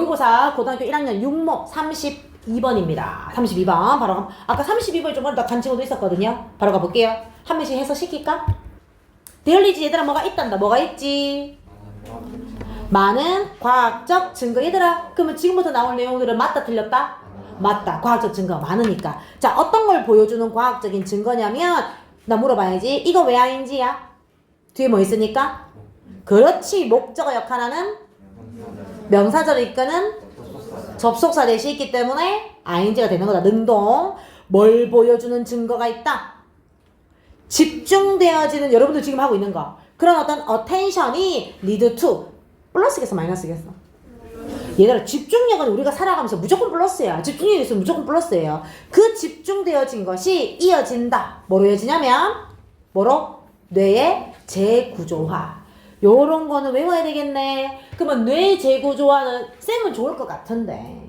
모의고사 고등학교 1학년 6모 32번입니다. 32번 바로 가, 아까 32번이 좀 어렵다 간 친구도 있었거든요. 바로 가볼게요. 한 명씩 해서 시킬까? 데일리지 얘들아 뭐가 있단다. 뭐가 있지? 많은 과학적 증거 얘들아 그러면 지금부터 나올 내용들은 맞다 틀렸다? 맞다 과학적 증거 많으니까 자 어떤 걸 보여주는 과학적인 증거냐면 나 물어봐야지 이거 왜 아인지야? 뒤에 뭐 있으니까? 그렇지 목적어 역할하는 명사절을 이끄는 접속사 대시 있기 때문에 ing가 되는 거다. 능동. 뭘 보여주는 증거가 있다. 집중되어지는 여러분들 지금 하고 있는 거. 그런 어떤 attention이 lead to 플러스겠어 마이너스겠어? 얘들아 집중력은 우리가 살아가면서 무조건 플러스야. 집중력이 있으면 무조건 플러스예요. 그 집중되어진 것이 이어진다. 뭐로 이어지냐면 뭐로? 뇌의 재구조화. 요런 거는 외워야 되겠네. 그러면 뇌 재구조화는 쌤은 좋을 것 같은데.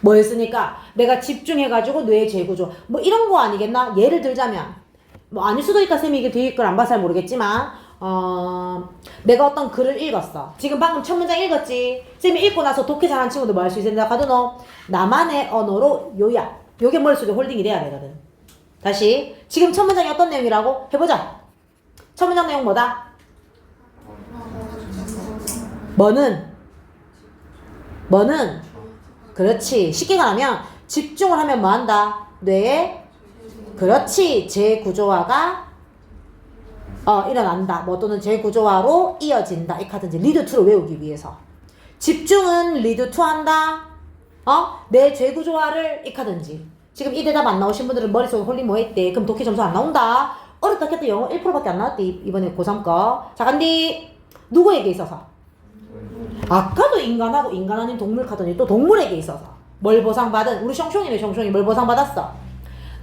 뭐였으니까 내가 집중해가지고 뇌 재구조. 뭐 이런 거 아니겠나? 예를 들자면 뭐 아닐 수도 있다 쌤이 이게 뒤에 걸 안 봐서 잘 모르겠지만 어 내가 어떤 글을 읽었어. 지금 방금 첫 문장 읽었지? 쌤이 읽고 나서 독해 잘하는 친구들 뭐할 수 있는데 가도너 나만의 언어로 요약. 요게 머릿속에 홀딩이 돼야 되거든. 다시 지금 첫 문장이 어떤 내용이라고 해보자. 첫 문장 내용 뭐다 뭐는? 뭐는? 그렇지. 쉽게 말하면 집중을 하면 뭐 한다? 뇌에? 그렇지. 재구조화가 어 일어난다. 뭐 또는 재구조화로 이어진다. 이 카드인지 리드 투를 외우기 위해서. 집중은 리드 투 한다. 어내 재구조화를 이 카드인지. 지금 이 대답 안 나오신 분들은 머릿속에 홀린 뭐 했대? 그럼 독해 점수 안 나온다. 어렵다. 했다. 영어 1%밖에 안 나왔대. 이- 이번에 고3 거자 간디. 누구에게 있어서 아까도 인간하고 인간 아닌 동물 카더니 또 동물에게 있어서. 뭘 보상받은? 우리 숑숑이네 숑숑이. 뭘 보상받았어?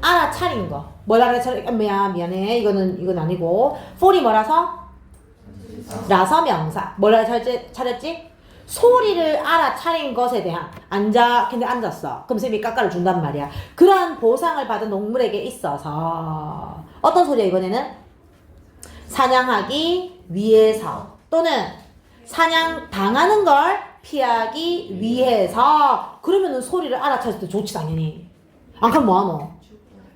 알아차린 거 뭘 알아차린 아, 미안 미안해. 이거는 이건 아니고. for이 뭐라서? 라서 명사. 뭘 알아차렸지? 차렸지? 소리를 알아차린 것에 대한. 앉아 근데 앉았어. 그럼 쌤이 깎아를 준단 말이야. 그러한 보상을 받은 동물에게 있어서. 어떤 소리야 이번에는? 사냥하기 위해서. 또는 사냥 당하는 걸 피하기 위해서. 그러면은 소리를 알아차릴 때 좋지 당연히. 안 그럼 뭐하노?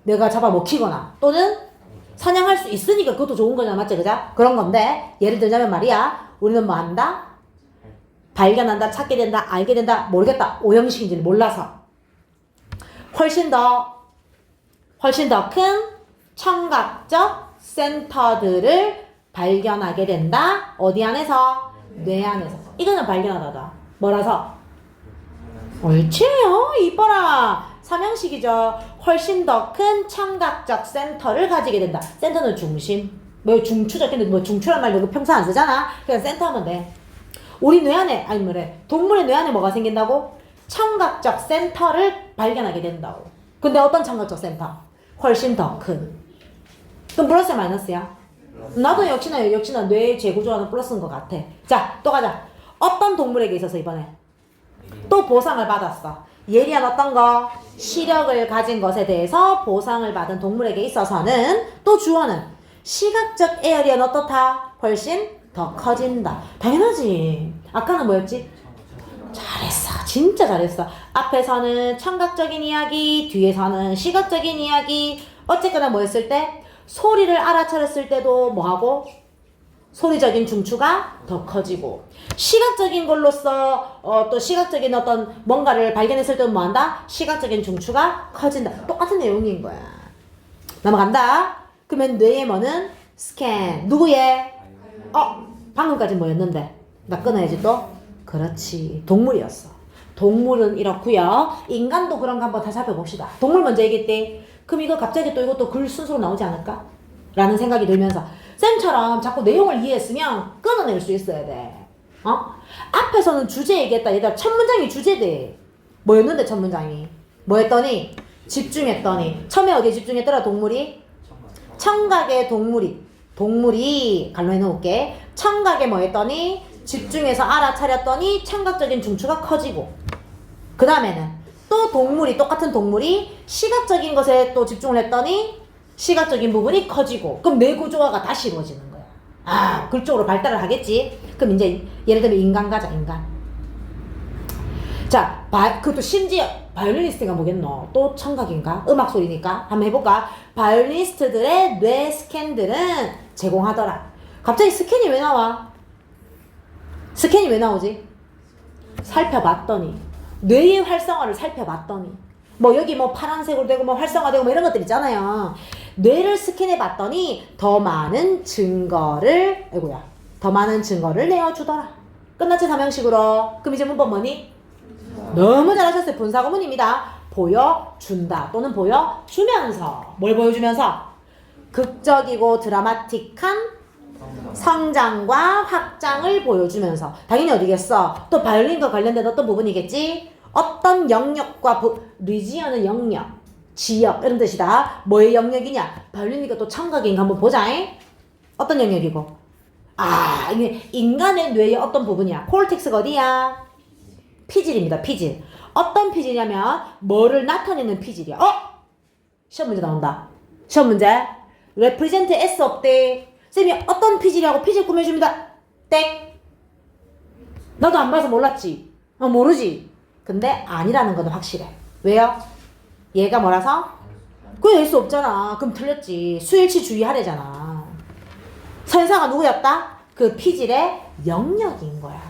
내가 잡아 먹히거나 또는 사냥할 수 있으니까 그것도 좋은 거잖아 맞지 그자 그런 건데 예를 들자면 말이야. 우리는 뭐 한다? 발견한다 찾게 된다 알게 된다 모르겠다. 오형식인지는 몰라서. 훨씬 더 훨씬 더 큰 청각적 센터들을 발견하게 된다. 어디 안에서? 뇌 안에서. 이거는 발견하다다. 뭐라서? 옳지요. 이뻐라. 삼형식이죠. 훨씬 더 큰 청각적 센터를 가지게 된다. 센터는 중심. 뭐 중추적 근데 뭐 중추란 말 이거 평소 안 쓰잖아. 그냥 센터 하면 돼. 우리 뇌 안에 아니 뭐래 동물의 뇌 안에 뭐가 생긴다고? 청각적 센터를 발견하게 된다고. 근데 어떤 청각적 센터? 훨씬 더 큰. 그럼 플러스야 마이너스야? 나도 역시나 역시나 뇌 재구조하는 플러스인 것 같아. 자, 또 가자. 어떤 동물에게 있어서 이번에 또 보상을 받았어. 예리한 어떤 거 시력을 가진 것에 대해서 보상을 받은 동물에게 있어서는 또 주어는 시각적 에어리언 어떻다? 훨씬 더 커진다. 당연하지. 아까는 뭐였지? 잘했어. 진짜 잘했어. 앞에서는 청각적인 이야기, 뒤에서는 시각적인 이야기. 어쨌거나 뭐 했을 때? 소리를 알아차렸을 때도 뭐하고? 소리적인 중추가 더 커지고 시각적인 걸로써 어, 또 시각적인 어떤 뭔가를 발견했을 때는 뭐한다? 시각적인 중추가 커진다. 똑같은 내용인 거야. 넘어간다. 그러면 뇌의 뭐는 스캔. 누구의? 어, 방금까지 뭐였는데? 나 끊어야지 또? 그렇지. 동물이었어. 동물은 이렇고요. 인간도 그런 거 한번 다 살펴봅시다. 동물 먼저 얘기했대. 그럼 이거 갑자기 또 이것도 글 순서로 나오지 않을까? 라는 생각이 들면서 쌤처럼 자꾸 내용을 이해했으면 끊어낼 수 있어야 돼. 어? 앞에서는 주제 얘기했다. 얘들아 첫 문장이 주제돼. 뭐였는데 첫 문장이? 뭐 했더니? 집중했더니 처음에 어디에 집중했더라 동물이? 청각의 동물이 동물이 갈로 해놓을게 청각에 뭐 했더니 집중해서 알아차렸더니 청각적인 중추가 커지고 그 다음에는 또 동물이 똑같은 동물이 시각적인 것에 또 집중을 했더니 시각적인 부분이 커지고 그럼 뇌 구조화가 다시 이루어지는 거야 아 그쪽으로 발달을 하겠지 그럼 이제 예를 들면 인간 가자 인간 자, 바, 그것도 심지어 바이올리니스트가 뭐겠노? 또 청각인가? 음악 소리니까 한번 해볼까? 바이올리니스트들의 뇌 스캔들은 제공하더라. 갑자기 스캔이 왜 나와? 스캔이 왜 나오지? 살펴봤더니 뇌의 활성화를 살펴봤더니 뭐 여기 뭐 파란색으로 되고 뭐 활성화되고 뭐 이런 것들 있잖아요. 뇌를 스캔해 봤더니 더 많은 증거를 아이고야 더 많은 증거를 내어주더라. 끝났지 삼형식으로. 그럼 이제 문법 뭐니? 너무 잘하셨어요. 분사 구문입니다. 보여준다 또는 보여주면서 뭘 보여주면서 극적이고 드라마틱한 성장과 확장을 보여주면서 당연히 어디겠어? 또 바이올린과 관련된 어떤 부분이겠지? 어떤 영역과 부, 리지언은 영역, 지역 이런 뜻이다. 뭐의 영역이냐? 바이올린이니까 또 청각인가 한번 보자. 잉? 어떤 영역이고? 아, 이게 인간의 뇌의 어떤 부분이야? 콜텍스가 어디야? 피질입니다. 피질. 어떤 피질이냐면 뭐를 나타내는 피질이야. 어? 시험 문제 나온다. 시험 문제. represent S 없대. 쌤이 어떤 피질이라고 피질 꾸며줍니다. 땡. 나도 안 봐서 몰랐지. 어, 모르지. 근데 아니라는 건 확실해. 왜요? 얘가 뭐라서? 그게 될수 없잖아. 그럼 틀렸지. 수일치 주의하래잖아. 선사가 누구였다? 그 피질의 영역인 거야.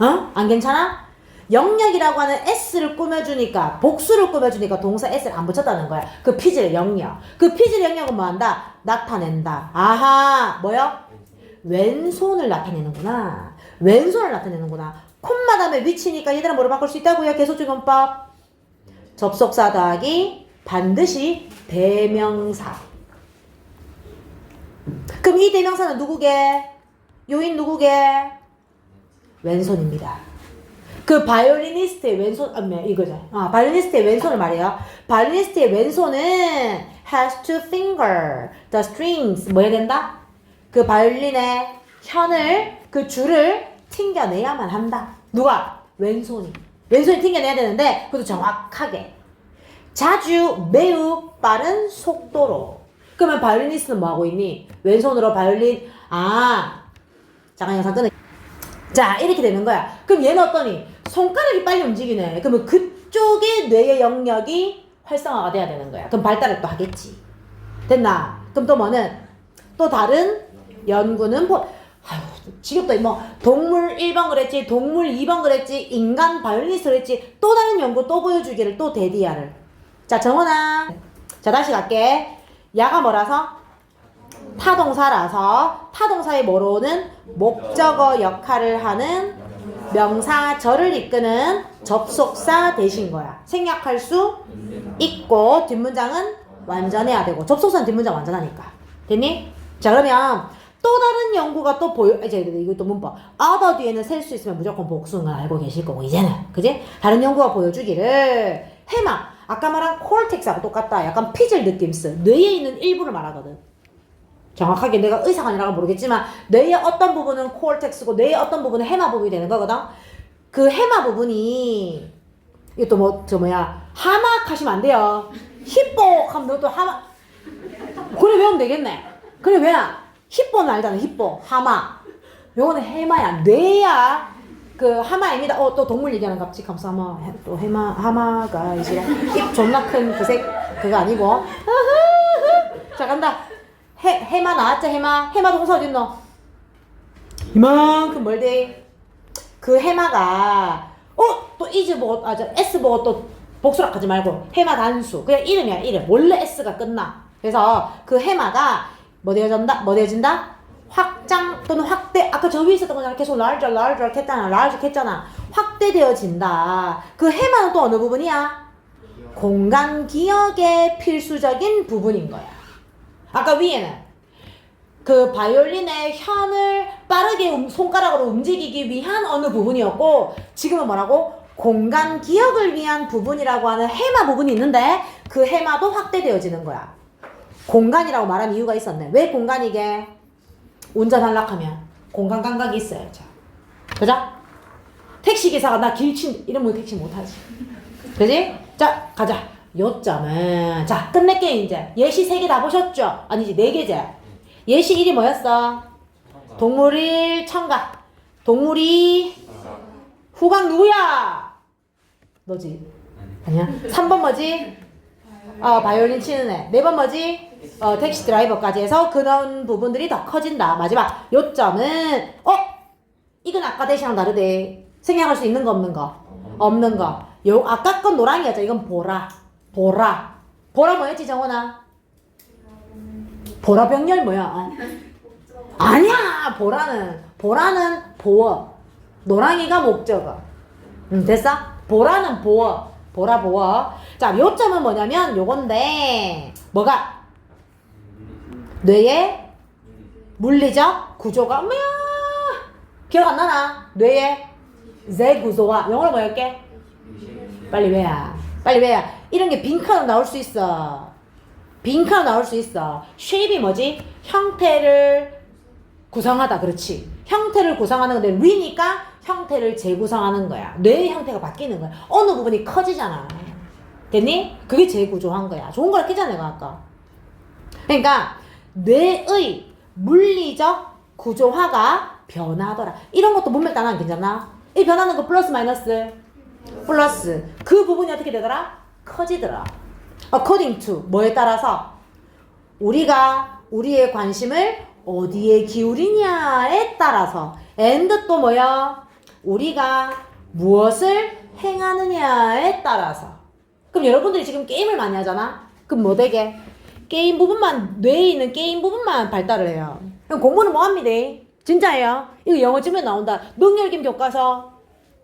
어? 안 괜찮아? 영역이라고 하는 S를 꾸며주니까 복수를 꾸며주니까 동사 S를 안 붙였다는 거야. 그 피질의 영역. 그 피질의 영역은 뭐 한다? 나타낸다. 아하 뭐요? 왼손을 나타내는구나. 왼손을 나타내는구나. 콤마 다음에 위치니까 얘들아 뭐로 바꿀 수 있다고요? 원법. 접속사 더하기 반드시 대명사. 그럼 이 대명사는 누구게? 요인 누구게? 왼손입니다. 그 바이올리니스트의 왼손, 아, 네, 이거죠. 아, 바이올리니스트의 왼손을 말해요. 바이올리니스트의 왼손은 has to finger the strings. 뭐 해야 된다? 그 바이올린의 현을, 그 줄을 튕겨내야만 한다. 누가? 왼손이. 왼손이 튕겨내야 되는데, 그것도 정확하게. 자주 매우 빠른 속도로. 그러면 바이올리니스트는 뭐 하고 있니? 왼손으로 바이올린, 아, 잠깐 영상 끊어. 자, 이렇게 되는 거야. 그럼 얘는 어떠니? 손가락이 빨리 움직이네. 그러면 그쪽의 뇌의 영역이 활성화가 돼야 되는 거야. 그럼 발달을 또 하겠지. 됐나? 그럼 또 뭐는? 또 다른 연구는 보, 아유, 지겹다. 뭐, 동물 1번 그랬지, 동물 2번 그랬지, 인간 바이올리스트 그랬지, 또 다른 연구 또 보여주기를 또 대디야를. 자, 정원아. 자, 다시 갈게. 야가 뭐라서? 타동사라서 타동사의 뭐로는 목적어 역할을 하는 명사절을 이끄는 접속사 대신 거야. 생략할 수 있고 뒷문장은 완전해야 되고 접속사는 뒷문장 완전하니까. 됐니? 자 그러면 또 다른 연구가 또 보여 이제 이거 또 문법 other 뒤에는 셀 수 있으면 무조건 복수인 건 알고 계실 거고 이제는 그지? 다른 연구가 보여주기를 해마 아까 말한 콜텍스하고 똑같다. 약간 피질 느낌스 뇌에 있는 일부를 말하거든. 정확하게 내가 의사가 아니라고 모르겠지만 뇌의 어떤 부분은 코어텍스고 뇌의 어떤 부분은 해마 부분이 되는 거거든. 그 해마 부분이 이것도 뭐 저 뭐야 하막 하시면 안 돼요. 히뽀 하면 너도 하마 그래 외우면 되겠네. 그래 왜야? 히뽀는 알잖아 히뽀 하마. 요거는 해마야 뇌야. 그 하마입니다. 어 또 동물 얘기하는 갑자기 감사 하마 또 해마 하마가 이제 입 존나 큰 그색 그거 아니고 자 간다. 해, 해마 나왔죠 해마? 해마 동사 어딨노 이만큼 멀대. 그 해마가 어또 이즈 보고 아저 S 보고 또 복수락 하지 말고 해마 단수. 그냥 이름이야 이름. 원래 S가 끝나. 그래서 그 해마가 뭐 되어진다? 뭐 되어진다? 확장 또는 확대. 아까 저 위에 있었던 거잖아. 계속 larger 했잖아. larger 했잖아. 확대되어진다. 그 해마는 또 어느 부분이야? 공간 기억의 필수적인 부분인 거야 아까 위에는 그 바이올린의 현을 빠르게 움- 손가락으로 움직이기 위한 어느 부분이었고 지금은 뭐라고? 공간 기억을 위한 부분이라고 하는 해마 부분이 있는데 그 해마도 확대되어지는 거야. 공간이라고 말한 이유가 있었네. 왜 공간이게? 운전하려고 하면 공간 감각이 있어야죠. 그죠? 택시 기사가 나 길친 이러면 택시 못하지. 그지? 자, 가자. 요점은 자 끝낼게 이제 예시 세 개 다 보셨죠? 아니지 네 개제. 예시 1이 뭐였어? 동물 1 청각. 동물이 후각 누구야? 너지? 아니야? 3번 뭐지? 어, 바이올린 치는 애. 4번 뭐지? 어, 택시 드라이버까지 해서 그런 부분들이 더 커진다. 마지막 요점은 어? 이건 아까 대시랑 다르대. 생략할 수 있는 거 없는 거? 없는 거. 요 아까 건 노랑이었죠. 이건 보라. 보라. 보라 뭐였지 정원아? 보라 병렬 뭐야? 아. 아니야. 보라는 보라는 보어. 노랑이가 목적어. 음, 됐어? 보라는 보어. 보라 보어. 자, 요점은 뭐냐면 요건데 뭐가 뇌의 물리적 구조가 뭐야? 기억 안 나나? 뇌의 제 구조가 영어로 뭐였게? 빨리 외야. 빨리 외야. 이런 게 빈칸으로 나올 수 있어. 빈칸으로 나올 수 있어. 쉐입이 뭐지? 형태를 구성하다. 그렇지. 형태를 구성하는 건데 리니까 형태를 재구성하는 거야. 뇌의 형태가 바뀌는 거야. 어느 부분이 커지잖아. 됐니? 그게 재구조한 거야. 좋은 거라 했잖아, 내가 아까. 그러니까 뇌의 물리적 구조화가 변하더라. 이런 것도 문맥 단원 괜찮나? 이 변하는 거 플러스 마이너스? 플러스. 그 부분이 어떻게 되더라? 커지더라. according to 뭐에 따라서 우리가 우리의 관심을 어디에 기울이냐에 따라서 and 또 뭐야? 우리가 무엇을 행하느냐에 따라서 그럼 여러분들이 지금 게임을 많이 하잖아? 그럼 뭐 되게? 게임 부분만 뇌에 있는 게임 부분만 발달을 해요. 그럼 공부는 뭐 합니다? 진짜예요. 이거 영어 지면 나온다. 능률김 교과서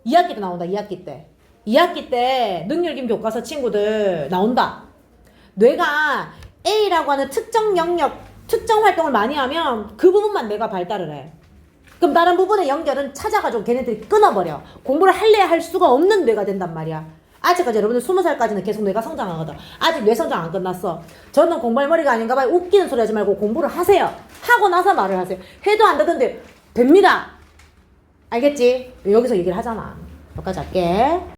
2학기 때 나온다. 2학기 때. 2학기 때 능률김 교과서 친구들 나온다. 뇌가 A라고 하는 특정 영역, 특정 활동을 많이 하면 그 부분만 뇌가 발달을 해. 그럼 다른 부분의 연결은 찾아가지고 걔네들이 끊어버려. 공부를 할래야 할 수가 없는 뇌가 된단 말이야. 아직까지 여러분들 스무 살까지는 계속 뇌가 성장하거든. 아직 뇌 성장 안 끝났어. 저는 공부할 머리가 아닌가 봐요. 웃기는 소리 하지 말고 공부를 하세요. 하고 나서 말을 하세요. 해도 안 되던데 됩니다. 알겠지? 여기서 얘기를 하잖아. 여기까지 할게.